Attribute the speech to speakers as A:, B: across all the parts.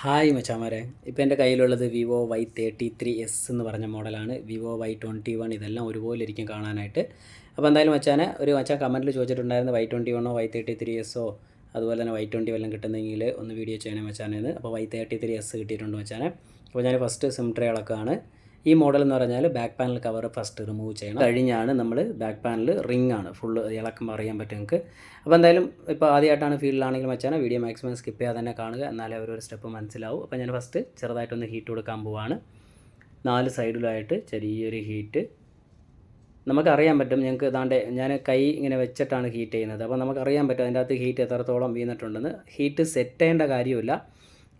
A: Hi മച്ചാമാരെ. ഇപ്പോൾ എന്റെ കയ്യിലുള്ളത് Vivo Y thirty three S എന്ന് പറഞ്ഞ മോഡലാണ്. വിവോ വൈ ട്വന്റി വൺ ഇതെല്ലാം ഒരുപോലെ ഇരിക്കും കാണാനായിട്ട്. അപ്പോൾ എന്തായാലും മച്ചാനെ ഒരു മച്ചാൻ കമന്റിൽ ചോദിച്ചിട്ടുണ്ടായിരുന്നു വൈ ട്വന്റി വണ്ണോ വൈ തേർട്ടി ത്രീ എസ്സോ അതുപോലെ തന്നെ വൈ ട്വന്റി വല്ലതും കിട്ടുന്നെങ്കിൽ ഒന്ന് വീഡിയോ ചെയ്യണേ മച്ചാനെന്ന്. അപ്പോൾ വൈ തേർട്ടി ത്രീ എസ് കിട്ടിയിട്ടുണ്ട് മച്ചാനെ. അപ്പോൾ ഞാൻ ഫസ്റ്റ് സിം ട്രേ ഇളക്കുകയാണ് ഈ മോഡൽ എന്ന് പറഞ്ഞാൽ back panel cover first remove ചെയ്യണം. കഴിഞ്ഞാണ് നമ്മൾ ബാക്ക് പാനൽ റിംഗ് ആണ്. ഫുള്ള് ഇളക്കുമ്പോൾ അറിയാൻ പറ്റും നിങ്ങൾക്ക് അപ്പോൾ എന്തായാലും ഇപ്പോൾ ആദ്യമായിട്ടാണ് ഫീൽഡിലാണെങ്കിലും വെച്ചാൽ വീഡിയോ മാക്സിമം സ്കിപ്പ് ചെയ്യാതെ തന്നെ കാണുക. എന്നാലേ ഓരോ സ്റ്റെപ്പ് മനസ്സിലാവും. അപ്പോൾ ഞാൻ ഫസ്റ്റ് ചെറുതായിട്ടൊന്ന് ഹീറ്റ് കൊടുക്കാൻ പോവാണ്. നാല് സൈഡിലായിട്ട് ചെറിയൊരു ഹീറ്റ് നമുക്കറിയാൻ പറ്റും. ഞങ്ങൾക്ക് ഇതാണ്ട് ഞാൻ കൈ ഇങ്ങനെ വെച്ചിട്ടാണ് ഹീറ്റ് ചെയ്യുന്നത്. അപ്പോൾ നമുക്കറിയാൻ പറ്റും അതിന്റെ അകത്ത് ഹീറ്റ് എത്രത്തോളം വീണിട്ടുണ്ടെന്ന്. ഹീറ്റ് സെറ്റ് ചെയ്യേണ്ട കാര്യമില്ല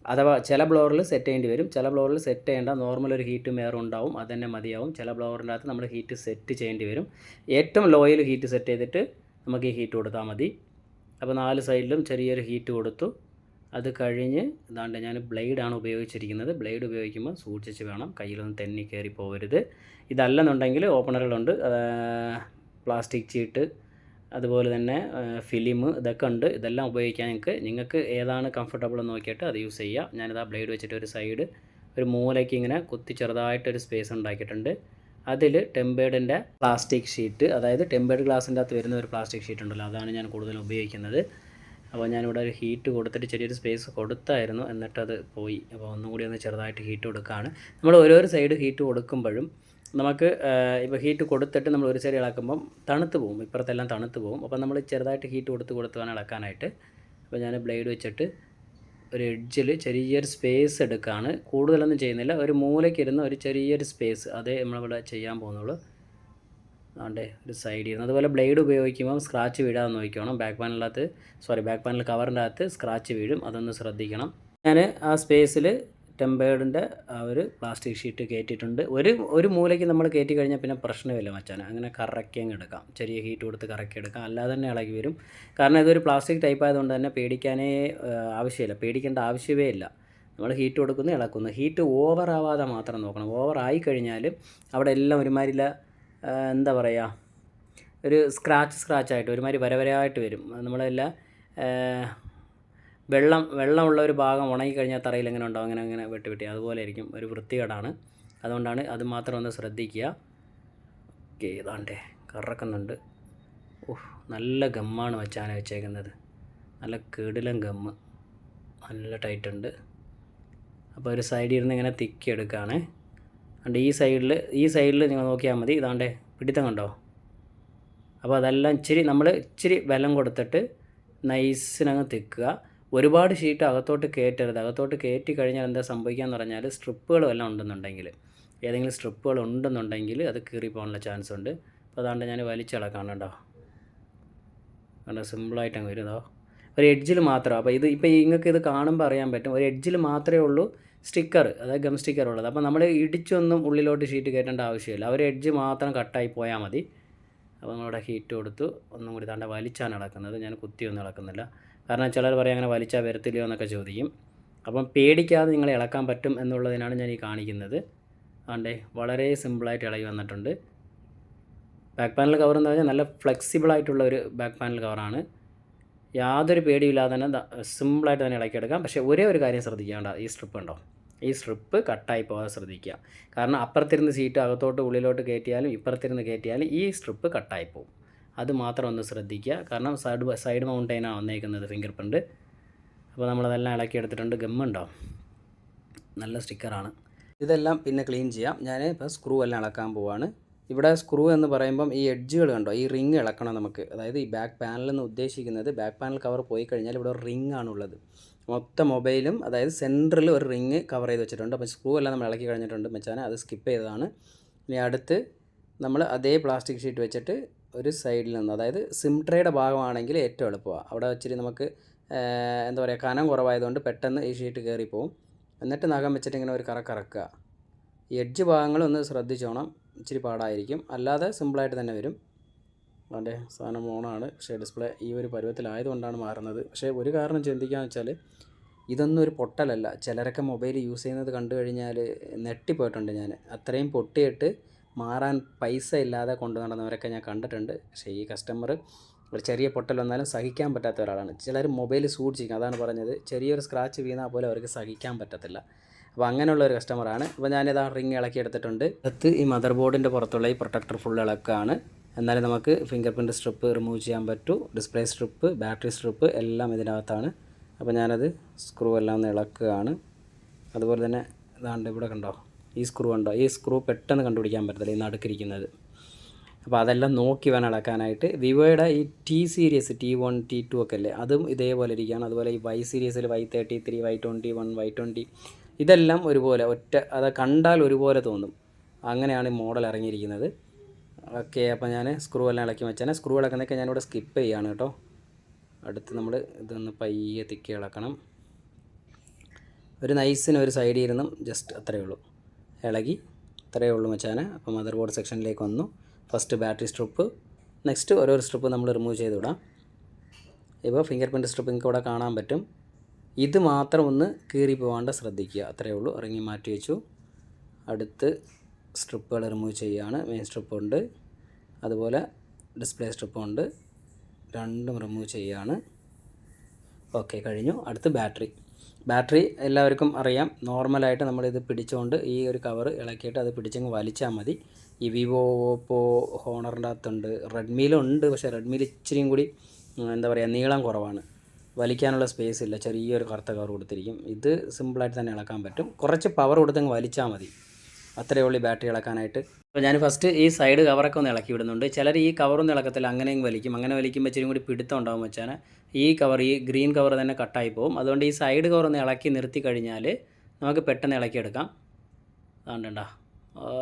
A: അഥവാ ചില ബ്ലോറിൽ സെറ്റ് ചെയ്യേണ്ടി വരും. ചില ബ്ലോറിൽ സെറ്റ് ചെയ്യേണ്ട നോർമൽ ഒരു ഹീറ്റ് മേർ ഉണ്ടാവും. അത് തന്നെ മതിയാവും. ചില ബ്ലോറിന്റെ അകത്ത് നമ്മൾ ഹീറ്റ് സെറ്റ് ചെയ്യേണ്ടി വരും. ഏറ്റവും ലോയിൽ ഹീറ്റ് സെറ്റ് ചെയ്തിട്ട് നമുക്ക് ഈ ഹീറ്റ് കൊടുത്താൽ മതി. അപ്പോൾ നാല് സൈഡിലും ചെറിയൊരു ഹീറ്റ് കൊടുത്തു. അത് കഴിഞ്ഞ് ഇതാണ്ട് ഞാൻ ബ്ലേഡാണ് ഉപയോഗിച്ചിരിക്കുന്നത്. ബ്ലേഡ് ഉപയോഗിക്കുമ്പോൾ സൂക്ഷിച്ച് വേണം. കയ്യിലൊന്നും തെന്നി കയറി പോകരുത് ഇതല്ലെന്നുണ്ടെങ്കിൽ ഓപ്പണറുകളുണ്ട് പ്ലാസ്റ്റിക് ചീട്ട് അതുപോലെ തന്നെ ഫിലിം ഇതൊക്കെ ഉണ്ട്. ഇതെല്ലാം ഉപയോഗിക്കാൻ നിങ്ങൾക്ക് നിങ്ങൾക്ക് ഏതാണ് കംഫർട്ടബിൾ എന്ന് നോക്കിയിട്ട് അത് യൂസ് ചെയ്യുക ഞാനിത് ആ ബ്ലേഡ് വെച്ചിട്ട് ഒരു സൈഡ് ഒരു മൂലയ്ക്ക് ഇങ്ങനെ കുത്തി ചെറുതായിട്ടൊരു സ്പേസ് ഉണ്ടാക്കിയിട്ടുണ്ട്. അതിൽ ടെമ്പേർഡിന്റെ പ്ലാസ്റ്റിക് ഷീറ്റ് അതായത് ടെമ്പേർഡ് ഗ്ലാസിന്റെ അകത്ത് വരുന്ന ഒരു പ്ലാസ്റ്റിക് ഷീറ്റ് ഉണ്ടല്ലോ അതാണ് ഞാൻ കൂടുതലും ഉപയോഗിക്കുന്നത്. അപ്പോൾ ഞാനിവിടെ ഒരു ഹീറ്റ് കൊടുത്തിട്ട് ചെറിയൊരു സ്പേസ് കൊടുത്തായിരുന്നു എന്നിട്ടത് പോയി. അപ്പോൾ ഒന്നും കൂടി ഒന്ന് ചെറുതായിട്ട് ഹീറ്റ് കൊടുക്കുകയാണ് നമ്മൾ ഓരോരോ സൈഡ് ഹീറ്റ് കൊടുക്കുമ്പോഴും നമുക്ക് ഇപ്പോൾ ഹീറ്റ് കൊടുത്തിട്ട് നമ്മൾ ഒരു സൈഡ് ഇളക്കുമ്പം തണുത്ത് പോകും. ഇപ്പുറത്തെല്ലാം തണുത്ത് പോകും. അപ്പോൾ നമ്മൾ ചെറുതായിട്ട് ഹീറ്റ് കൊടുത്ത് കൊടുത്ത് വേണം ഇളക്കാനായിട്ട്. അപ്പോൾ ഞാൻ ബ്ലേഡ് വെച്ചിട്ട് ഒരു എഡ്ജിൽ ചെറിയൊരു സ്പേസ് എടുക്കുകയാണ് കൂടുതലൊന്നും ചെയ്യുന്നില്ല. ഒരു മൂലയ്ക്കിരുന്ന് ഒരു ചെറിയൊരു സ്പേസ് അതേ നമ്മളിവിടെ ചെയ്യാൻ പോകുന്നുള്ളൂ. അതുകൊണ്ട് ഒരു സൈഡിൽ നിന്ന് അതുപോലെ ബ്ലേഡ് ഉപയോഗിക്കുമ്പോൾ സ്ക്രാച്ച് വീഴാതെ നോക്കിക്കണം. ബാക്ക് പാനലിനകത്ത് സോറി ബാക്ക് പാനൽ കവറിന്റെ അകത്ത് സ്ക്രാച്ച് വീഴും. അതൊന്ന് ശ്രദ്ധിക്കണം. ഞാൻ ആ സ്പേസിൽ ടെമ്പേർഡിന്റെ ആ ഒരു പ്ലാസ്റ്റിക് ഷീറ്റ് കയറ്റിയിട്ടുണ്ട് ഒരു ഒരു മൂലയ്ക്ക് നമ്മൾ കയറ്റി കഴിഞ്ഞാൽ പിന്നെ പ്രശ്നമില്ല മച്ചാൻ അങ്ങനെ കറക്കി അങ്ങ് എടുക്കാം. ചെറിയ ഹീറ്റ് കൊടുത്ത് കറക്കി എടുക്കാം. അല്ലാതെ തന്നെ ഇളകി വരും. കാരണം ഇതൊരു പ്ലാസ്റ്റിക് ടൈപ്പ് ആയതുകൊണ്ട് തന്നെ പേടിക്കാനേ ആവശ്യമില്ല. പേടിക്കേണ്ട ആവശ്യമേ ഇല്ല. നമ്മൾ ഹീറ്റ് കൊടുക്കുന്നു ഇളക്കുന്നു. ഹീറ്റ് ഓവർ ആവാതെ മാത്രം നോക്കണം. ഓവർ ആയി കഴിഞ്ഞാൽ അവിടെ എല്ലാം ഒരുമാതിരില്ല എന്താ പറയുക ഒരു സ്ക്രാച്ച് സ്ക്രാച്ച് ആയിട്ട് ഒരുമാതിരി വരവരായിട്ട് വരും. നമ്മളെല്ലാം വെള്ളം വെള്ളമുള്ള ഒരു ഭാഗം ഉണങ്ങി കഴിഞ്ഞാൽ തറയിൽ എങ്ങനെ ഉണ്ടാവും? അങ്ങനെ അങ്ങനെ വെട്ടി വെട്ടി. അതുപോലെ ആയിരിക്കും. ഒരു വൃത്തികേടാണ്. അതുകൊണ്ടാണ് അത് മാത്രം ഒന്ന് ശ്രദ്ധിക്കുക. ഓക്കെ ഇതാണ്ടേ. കറക്കുന്നുണ്ട്. ഓഹ് നല്ല ഗമ്മാണ് വെച്ചാണ് വെച്ചേക്കുന്നത്. നല്ല കേടിലും ഗമ്മ് നല്ല ടൈറ്റ് ഉണ്ട് അപ്പോൾ ഒരു സൈഡിൽ ഇരുന്ന് ഇങ്ങനെ തിക്കി എടുക്കുകയാണ്. അതുകൊണ്ട് ഈ സൈഡിൽ ഈ സൈഡിൽ നിങ്ങൾ നോക്കിയാൽ മതി. ഇതാണ്ടേ പിടിത്തം കണ്ടോ? അപ്പോൾ അതെല്ലാം ഇച്ചിരി നമ്മൾ ഇച്ചിരി ബലം കൊടുത്തിട്ട് നൈസിനങ്ങ് തിക്കുക. ഒരുപാട് ഷീറ്റ് അകത്തോട്ട് കയറ്റരുത്. അകത്തോട്ട് കയറ്റി കഴിഞ്ഞാൽ എന്താ സംഭവിക്കുകയെന്ന് പറഞ്ഞാൽ സ്ട്രിപ്പുകൾ വല്ലതും ഉണ്ടെന്നുണ്ടെങ്കിൽ. ഏതെങ്കിലും സ്ട്രിപ്പുകൾ ഉണ്ടെന്നുണ്ടെങ്കിൽ അത് കീറി പോകാനുള്ള ചാൻസ് ഉണ്ട് അപ്പോൾ അതാണ്ട് ഞാൻ വലിച്ചിളക്കാണ് കേട്ടോ. കണ്ടോ? സിമ്പിളായിട്ട് അങ്ങ് വരുന്നതോ. ഒരു എഡ്ജിൽ മാത്രം. അപ്പോൾ ഇത് ഇപ്പോൾ നിങ്ങൾക്ക് ഇത് കാണുമ്പോൾ അറിയാൻ പറ്റും. ഒരു എഡ്ജിൽ മാത്രമേ ഉള്ളൂ സ്റ്റിക്കർ അതായത് ഗം സ്റ്റിക്കർ ഉള്ളത്. അപ്പോൾ നമ്മൾ ഇടിച്ചൊന്നും ഉള്ളിലോട്ട് ഷീറ്റ് കയറ്റേണ്ട ആവശ്യമില്ല. ഒരു എഡ്ജ് മാത്രം കട്ടായി പോയാൽ മതി. അപ്പോൾ നമ്മളിവിടെ ഹീറ്റ് കൊടുത്തു. ഒന്നും കൂടി താണ്ട വലിച്ചാണ് ഇളക്കുന്നത് ഞാൻ കുത്തിയൊന്നും ഇളക്കുന്നില്ല കാരണം ചിലർ പറയും അങ്ങനെ വലിച്ചാൽ വരത്തില്ലയോ എന്നൊക്കെ ചോദിക്കും. അപ്പം പേടിക്കാതെ നിങ്ങളെ ഇളക്കാൻ പറ്റും എന്നുള്ളതിനാണ് ഞാൻ ഈ കാണിക്കുന്നത്. ആണ്ടേ വളരെ സിമ്പിളായിട്ട് ഇളകി വന്നിട്ടുണ്ട്. ബാക്ക് പാനൽ കവർ എന്ന് പറഞ്ഞാൽ നല്ല ഫ്ലെക്സിബിൾ ആയിട്ടുള്ള ഒരു ബാക്ക് പാനൽ കവറാണ് യാതൊരു പേടിയില്ലാതെ തന്നെ സിമ്പിളായിട്ട് തന്നെ ഇളക്കിയെടുക്കാം. പക്ഷേ ഒരേ ഒരു കാര്യം ശ്രദ്ധിക്കേണ്ട ഈ സ്ട്രിപ്പ് ഉണ്ടോ? ഈ സ്ട്രിപ്പ് കട്ടായി പോകാതെ ശ്രദ്ധിക്കുക. കാരണം അപ്പുറത്തിരുന്ന് സീറ്റ് അകത്തോട്ട് ഉള്ളിലോട്ട് കയറ്റിയാലും ഇപ്പുറത്തിരുന്ന് കയറ്റിയാലും ഈ സ്ട്രിപ്പ് കട്ടായി പോകും. അത് മാത്രം ഒന്ന് ശ്രദ്ധിക്കുക. കാരണം സൈഡ് സൈഡ് മൗണ്ടൈനാണ് വന്നേക്കുന്നത് ഫിംഗർ പ്രിന്റ് അപ്പോൾ നമ്മളതെല്ലാം ഇളക്കി എടുത്തിട്ടുണ്ട്. ഗമ്മുണ്ടോ? നല്ല സ്റ്റിക്കറാണ്. ഇതെല്ലാം പിന്നെ ക്ലീൻ ചെയ്യാം. ഞാൻ ഇപ്പോൾ സ്ക്രൂ എല്ലാം ഇളക്കാൻ പോവാണ്. ഇവിടെ സ്ക്രൂ എന്ന് പറയുമ്പം ഈ എഡ്ജുകൾ കണ്ടോ? ഈ റിങ് ഇളക്കണം നമുക്ക്. അതായത് ഈ ബാക്ക് പാനൽ എന്ന് ഉദ്ദേശിക്കുന്നത് ബാക്ക് പാനൽ കവർ പോയി കഴിഞ്ഞാൽ ഇവിടെ ഒരു റിങ് ആണുള്ളത് മൊത്തം മൊബൈലും അതായത് സെന്ററിൽ ഒരു റിങ് കവർ ചെയ്ത് വെച്ചിട്ടുണ്ട്. അപ്പോൾ സ്ക്രൂ എല്ലാം നമ്മൾ ഇളക്കി കഴിഞ്ഞിട്ടുണ്ട് മച്ചാനെ. അത് സ്കിപ്പ് ചെയ്തതാണ്. ഇനി അടുത്ത് നമ്മൾ അതേ പ്ലാസ്റ്റിക് ഷീറ്റ് വെച്ചിട്ട് ഒരു സൈഡിൽ നിന്ന് അതായത് സിം ട്രേയുടെ ഭാഗമാണെങ്കിൽ ഏറ്റവും എളുപ്പമാണ്. അവിടെ വെച്ചിട്ട് നമുക്ക് എന്താ പറയുക കനം കുറവായതുകൊണ്ട് പെട്ടെന്ന് ഈ ഷീറ്റ് കയറിപ്പോവും. എന്നിട്ട് നഖം വെച്ചിട്ട് ഇങ്ങനെ ഒരു കറ കറക്കുക. ഈ എഡ്ജ് ഭാഗങ്ങളൊന്ന് ശ്രദ്ധിച്ചോണം. ഇച്ചിരി പാടായിരിക്കും. അല്ലാതെ സിമ്പിളായിട്ട് തന്നെ വരും. അതിന്റെ സാധനം ഓണാണ്. പക്ഷേ ഡിസ്പ്ലേ ഈ ഒരു പരുവത്തിലായതുകൊണ്ടാണ് മാറുന്നത്. പക്ഷേ ഒരു കാരണം ചിന്തിക്കുക വെച്ചാൽ ഇതൊന്നും ഒരു പൊട്ടലല്ല. ചിലരൊക്കെ മൊബൈൽ യൂസ് ചെയ്യുന്നത് കണ്ടു കഴിഞ്ഞാൽ നെട്ടിപ്പോയിട്ടുണ്ട് ഞാൻ അത്രയും പൊട്ടിയിട്ട് മാറാൻ പൈസ ഇല്ലാതെ കൊണ്ടു നടന്നവരൊക്കെ ഞാൻ കണ്ടിട്ടുണ്ട്. പക്ഷേ ഈ കസ്റ്റമർ ഒരു ചെറിയ പൊട്ടൽ വന്നാലും സഹിക്കാൻ പറ്റാത്ത ഒരാളാണ്. ചിലർ മൊബൈൽ സൂക്ഷിക്കും അതാണ് പറഞ്ഞത്. ചെറിയൊരു സ്ക്രാച്ച് വീണാൽ പോലും അവർക്ക് സഹിക്കാൻ പറ്റത്തില്ല. അപ്പോൾ അങ്ങനെയുള്ള ഒരു കസ്റ്റമറാണ് അപ്പോൾ ഞാനിതാ റിങ് ഇളക്കി എടുത്തിട്ടുണ്ട്. അടുത്ത് ഈ മദർ ബോർഡിന്റെ പുറത്തുള്ള ഈ പ്രൊട്ടക്ടർ ഫുൾ ഇളക്കാണ്. എന്നാലും നമുക്ക് ഫിംഗർ പ്രിന്റ് സ്ട്രിപ്പ് റിമൂവ് ചെയ്യാൻ പറ്റൂ. ഡിസ്പ്ലേ സ്ട്രിപ്പ് ബാറ്ററി സ്ട്രിപ്പ് എല്ലാം ഇതിനകത്താണ്. അപ്പോൾ ഞാനത് സ്ക്രൂ എല്ലാം ഒന്ന് ഇളക്കുകയാണ്. അതുപോലെ തന്നെ ഇതാണ്ട് ഇവിടെ കണ്ടോ? ഈ സ്ക്രൂ ഉണ്ടോ ഈ സ്ക്രൂ പെട്ടെന്ന് കണ്ടുപിടിക്കാൻ പറ്റത്തില്ല ഈ നടുക്കിരിക്കുന്നത്. അപ്പോൾ അതെല്ലാം നോക്കി വേണം അളക്കാനായിട്ട്. വിവോയുടെ ഈ T series T one T two ഒക്കെ അല്ലേ? അതും ഇതേപോലെ ഇരിക്കുകയാണ്. അതുപോലെ ഈ വൈ സീരീസിൽ Y thirty three Y twenty one Y twenty ഇതെല്ലാം ഒരുപോലെ ഒറ്റ അത് കണ്ടാൽ ഒരുപോലെ തോന്നും. അങ്ങനെയാണ് ഈ മോഡൽ ഇറങ്ങിയിരിക്കുന്നത്. ഓക്കെ അപ്പോൾ ഞാൻ സ്ക്രൂ എല്ലാം ഇളക്കി വെച്ചാൽ സ്ക്രൂ ഇളക്കുന്നതൊക്കെ ഞാനിവിടെ സ്കിപ്പ് ചെയ്യുകയാണ് കേട്ടോ. അടുത്ത് നമ്മൾ ഇതൊന്ന് പയ്യെ തിക്കി ഇളക്കണം. ഒരു നൈസിന് ഒരു സൈഡിൽ ഇരുന്നും ജസ്റ്റ് അത്രയേ ഉള്ളൂ. ഇളകി ഇത്രയേ ഉള്ളൂ മച്ചാനെ. അപ്പോൾ മദർ ബോർഡ് സെക്ഷനിലേക്ക് വന്നു. ഫസ്റ്റ് ബാറ്ററി സ്ട്രിപ്പ് നെക്സ്റ്റ് ഓരോ സ്ട്രിപ്പ് നമ്മൾ റിമൂവ് ചെയ്ത് വിടാം ഇപ്പോൾ ഫിംഗർ പ്രിന്റ് സ്ട്രിപ്പ് നിങ്ങൾക്ക് ഇവിടെ കാണാൻ പറ്റും. ഇത് മാത്രം ഒന്ന് കീറി പോകാണ്ട് ശ്രദ്ധിക്കുക. അത്രയേ ഉള്ളൂ. ഇറങ്ങി മാറ്റി വെച്ചു. അടുത്ത് സ്ട്രിപ്പുകൾ റിമൂവ് ചെയ്യുകയാണ്. മെയിൻ സ്ട്രിപ്പ് ഉണ്ട്. അതുപോലെ ഡിസ്പ്ലേ സ്ട്രിപ്പ് ഉണ്ട്. രണ്ടും റിമൂവ് ചെയ്യുകയാണ്. ഓക്കെ കഴിഞ്ഞു. അടുത്ത് ബാറ്ററി ബാറ്ററി എല്ലാവർക്കും അറിയാം. നോർമലായിട്ട് നമ്മളിത് പിടിച്ചുകൊണ്ട് ഈ ഒരു കവർ ഇളക്കിയിട്ട് അത് പിടിച്ചങ്ങ് വലിച്ചാൽ മതി. ഈ വിവോ ഓപ്പോ ഹോണറിന്റെ അകത്തുണ്ട്. റെഡ്മിയിലുണ്ട് പക്ഷേ റെഡ്മിയിൽ ഇച്ചിരിയും കൂടി എന്താ പറയുക നീളം കുറവാണ്. വലിക്കാനുള്ള സ്പേസ് ഇല്ല. ചെറിയൊരു കറുത്ത കവർ കൊടുത്തിരിക്കും. ഇത് സിമ്പിളായിട്ട് തന്നെ ഇളക്കാൻ പറ്റും. കുറച്ച് പവർ കൊടുത്തങ്ങ് വലിച്ചാൽ മതി. അത്രയേ ഉള്ളൂ ബാറ്ററി ഇളക്കാനായിട്ട്. അപ്പോൾ ഞാൻ ഫസ്റ്റ് ഈ സൈഡ് കവറൊക്കെ ഒന്ന് ഇളക്കി വിടുന്നുണ്ട്. ചിലർ ഈ കവറൊന്നും ഇളക്കത്തില്ല അങ്ങനെയും വലിക്കും. അങ്ങനെ വലിക്കുമ്പോൾ ഇച്ചിരി കൂടി പിടുത്തം ഉണ്ടാവും വെച്ചാൽ ഈ കവർ ഈ ഗ്രീൻ കവർ തന്നെ കട്ടായി പോകും അതുകൊണ്ട് ഈ സൈഡ് കവർ ഒന്ന് ഇളക്കി നിർത്തി കഴിഞ്ഞാൽ നമുക്ക് പെട്ടെന്ന് ഇളക്കിയെടുക്കാം അതുകൊണ്ടാ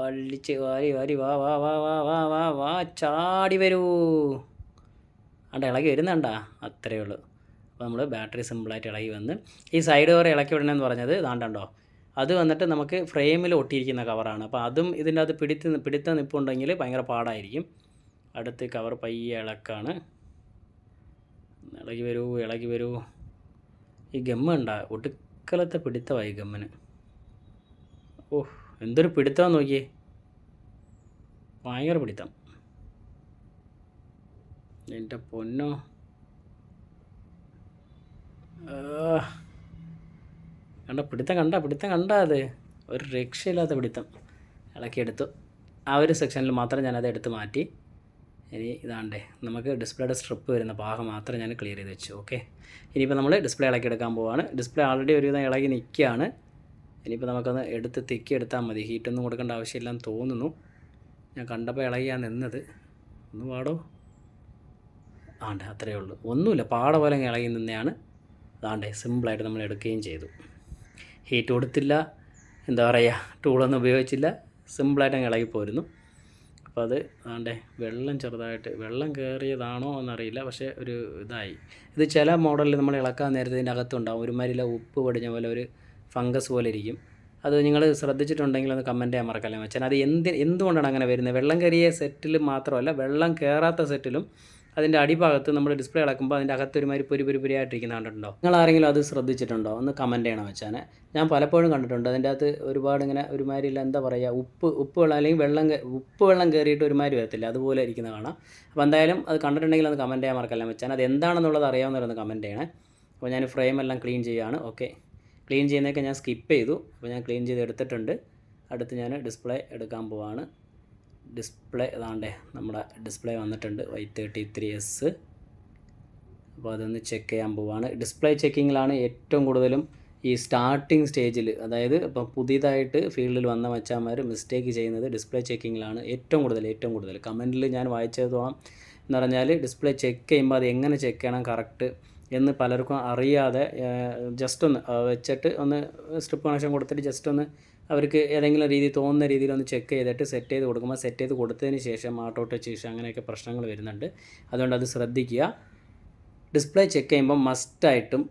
A: അടിച്ച് വാരി വാരി വാ വാ വാ വാ വാ വാ വാ ചാടി വരൂ. അണ്ട ഇളകി വരുന്നുണ്ടാ? അത്രയേ ഉള്ളൂ. അപ്പോൾ നമ്മൾ ബാറ്ററി സിമ്പിളായിട്ട് ഇളകി വന്ന് ഈ സൈഡ് കവർ ഇളക്കി വിടണമെന്ന് പറഞ്ഞത് ഇതാണ്ടോ അത് വന്നിട്ട് നമുക്ക് ഫ്രെയിമിൽ ഒട്ടിയിരിക്കുന്ന കവറാണ്. അപ്പോൾ അതും ഇതിന്റെ അത് പിടിത്ത് പിടിത്ത നിൽപ്പുണ്ടെങ്കിൽ ഭയങ്കര പാടായിരിക്കും. അടുത്ത് കവർ പയ്യെ ഇളക്കാണ്. ഇളകി വരൂ ഇളകി വരൂ. ഈ ഗമ്മ ഉണ്ടാ ഒടുക്കലത്തെ പിടുത്തമായി ഗമ്മിന്. ഓഹ് എന്തൊരു പിടുത്തം നോക്കിയേ. ഭയങ്കര പിടുത്തം. എന്റെ പൊന്നോ. കണ്ട? പിടുത്തം കണ്ട? പിടുത്തം കണ്ട അത്? ഒരു രക്ഷയില്ലാത്ത പിടുത്തം. ഇളക്കിയെടുത്തു ആ ഒരു സെക്ഷനിൽ മാത്രം ഞാനത് എടുത്ത് മാറ്റി. ഇനി ഇതാണ്ടേ നമുക്ക് ഡിസ്പ്ലേയുടെ സ്ട്രിപ്പ് വരുന്ന ഭാഗം മാത്രം ഞാൻ ക്ലിയർ ചെയ്ത് വെച്ചു. ഓക്കെ ഇനിയിപ്പോൾ നമ്മൾ ഡിസ്പ്ലേ ഇളക്കി എടുക്കാൻ പോവാണ്. ഡിസ്പ്ലേ ആൾറെഡി ഒരുവിധം ഇളകി നിൽക്കുകയാണ് ഇനിയിപ്പോൾ നമുക്കൊന്ന് എടുത്ത് തിക്കി എടുത്താൽ മതി. ഹീറ്റൊന്നും കൊടുക്കേണ്ട ആവശ്യമില്ലെന്ന് തോന്നുന്നു. ഞാൻ കണ്ടപ്പോൾ ഇളകിയാണ് നിന്നത്. ഒന്ന് പാടോ? ആണ്ടേ അത്രയേ ഉള്ളൂ. ഒന്നുമില്ല. പാട പോലെ ഇളകി നിന്നെയാണ്. അതാണ്ടേ സിമ്പിളായിട്ട് നമ്മൾ എടുക്കുകയും ചെയ്തു. ഹീറ്റ് കൊടുത്തില്ല. എന്താ പറയുക ടൂളൊന്നും ഉപയോഗിച്ചില്ല. സിമ്പിളായിട്ട് അങ്ങ് ഇളകി പോരുന്നു. അപ്പോൾ അത് ആണ്ടേ വെള്ളം ചെറുതായിട്ട് വെള്ളം കയറിയതാണോ എന്നറിയില്ല പക്ഷേ ഒരു ഇതായി. ഇത് ചില മോഡലിൽ നമ്മൾ ഇളക്കാൻ നേരത്തെ ഇതിന്റെ അകത്തുണ്ടാവും ഒരുമാതിരിയില്ല ഉപ്പ് പടിഞ്ഞ പോലെ ഒരു ഫംഗസ് പോലെ ഇരിക്കും. അത് നിങ്ങൾ ശ്രദ്ധിച്ചിട്ടുണ്ടെങ്കിൽ ഒന്ന് കമന്റ് ചെയ്യാൻ മറക്കല്ലേ മച്ചാൻ അത് എന്ത് എന്തുകൊണ്ടാണ് അങ്ങനെ വരുന്നത്? വെള്ളം കയറിയ സെറ്റിൽ മാത്രമല്ല വെള്ളം കയറാത്ത സെറ്റിലും അതിന്റെ അടിഭാഗത്ത് നമ്മൾ ഡിസ്പ്ലേ ഇളക്കുമ്പോൾ അതിന്റെ അകത്ത് ഒരുമാതിരി പൊരി പൊരി പൊരിയായിട്ടിരിക്കുന്ന കണ്ടിട്ടുണ്ടോ? നിങ്ങൾ ആരെങ്കിലും അത് ശ്രദ്ധിച്ചിട്ടുണ്ടോ? ഒന്ന് കമന്റ് ചെയ്യണം വെച്ചാൽ ഞാൻ പലപ്പോഴും കണ്ടിട്ടുണ്ട് അതിന്റെ അകത്ത് ഒരുപാട് ഇങ്ങനെ ഒരുമാതിരി എന്താ പറയുക ഉപ്പ് ഉപ്പ് വെള്ളം അല്ലെങ്കിൽ വെള്ളം ഉപ്പ് വെള്ളം കയറിയിട്ട് ഒരുമാതിരി വരത്തില്ല. അതുപോലെ ഇരിക്കുന്ന കാണാം. അപ്പോൾ എന്തായാലും അത് കണ്ടിട്ടുണ്ടെങ്കിൽ ഒന്ന് കമന്റ് ചെയ്യാൻ മറക്കല്ല വെച്ചാൽ അത് എന്താണെന്നുള്ളത് അറിയാവുന്നവരൊന്ന് കമന്റ് ചെയ്യണേ. അപ്പോൾ ഞാൻ ഫ്രെയിം എല്ലാം ക്ലീൻ ചെയ്യുകയാണ് ഓക്കെ ക്ലീൻ ചെയ്യുന്നതൊക്കെ ഞാൻ സ്കിപ്പ് ചെയ്തു. അപ്പോൾ ഞാൻ ക്ലീൻ ചെയ്ത് എടുത്തിട്ടുണ്ട്. അടുത്ത് ഞാൻ ഡിസ്പ്ലേ എടുക്കാൻ പോവാണ്. ഡിസ്പ്ലേ അതാണ്ടേ നമ്മുടെ ഡിസ്പ്ലേ വന്നിട്ടുണ്ട്. വൈ തേർട്ടി ത്രീ എസ് അപ്പോൾ അതൊന്ന് ചെക്ക് ചെയ്യാൻ പോവാണ്. ഡിസ്പ്ലേ ചെക്കിങ്ങിലാണ് ഏറ്റവും കൂടുതലും ഈ സ്റ്റാർട്ടിങ് സ്റ്റേജിൽ അതായത് ഇപ്പോൾ പുതിയതായിട്ട് ഫീൽഡിൽ വന്ന മച്ചാന്മാർ മിസ്റ്റേക്ക് ചെയ്യുന്നത് ഡിസ്പ്ലേ ചെക്കിങ്ങിലാണ് ഏറ്റവും കൂടുതൽ ഏറ്റവും കൂടുതൽ. കമന്റിൽ ഞാൻ വായിച്ചതോളം എന്ന് പറഞ്ഞാൽ ഡിസ്പ്ലേ ചെക്ക് ചെയ്യുമ്പോൾ അത് എങ്ങനെ ചെക്ക് ചെയ്യണം കറക്റ്റ് എന്ന് പലർക്കും അറിയാതെ ജസ്റ്റ് ഒന്ന് വെച്ചിട്ട് ഒന്ന് സ്ട്രിപ്പ് കണക്ഷൻ കൊടുത്തിട്ട് ജസ്റ്റ് ഒന്ന് അവർക്ക് ഏതെങ്കിലും രീതി തോന്നുന്ന രീതിയിൽ ഒന്ന് ചെക്ക് ചെയ്തിട്ട് സെറ്റ് ചെയ്ത് കൊടുക്കുമ്പോൾ സെറ്റ് ചെയ്ത് കൊടുത്തതിന് ശേഷം ആട്ടോ ടച്ച് ഇഷ്യൂ അങ്ങനെയൊക്കെ പ്രശ്നങ്ങൾ വരുന്നുണ്ട്. അതുകൊണ്ട് അത് ശ്രദ്ധിക്കുക. ഡിസ്പ്ലേ ചെക്ക് ചെയ്യുമ്പോൾ മസ്റ്റായിട്ടും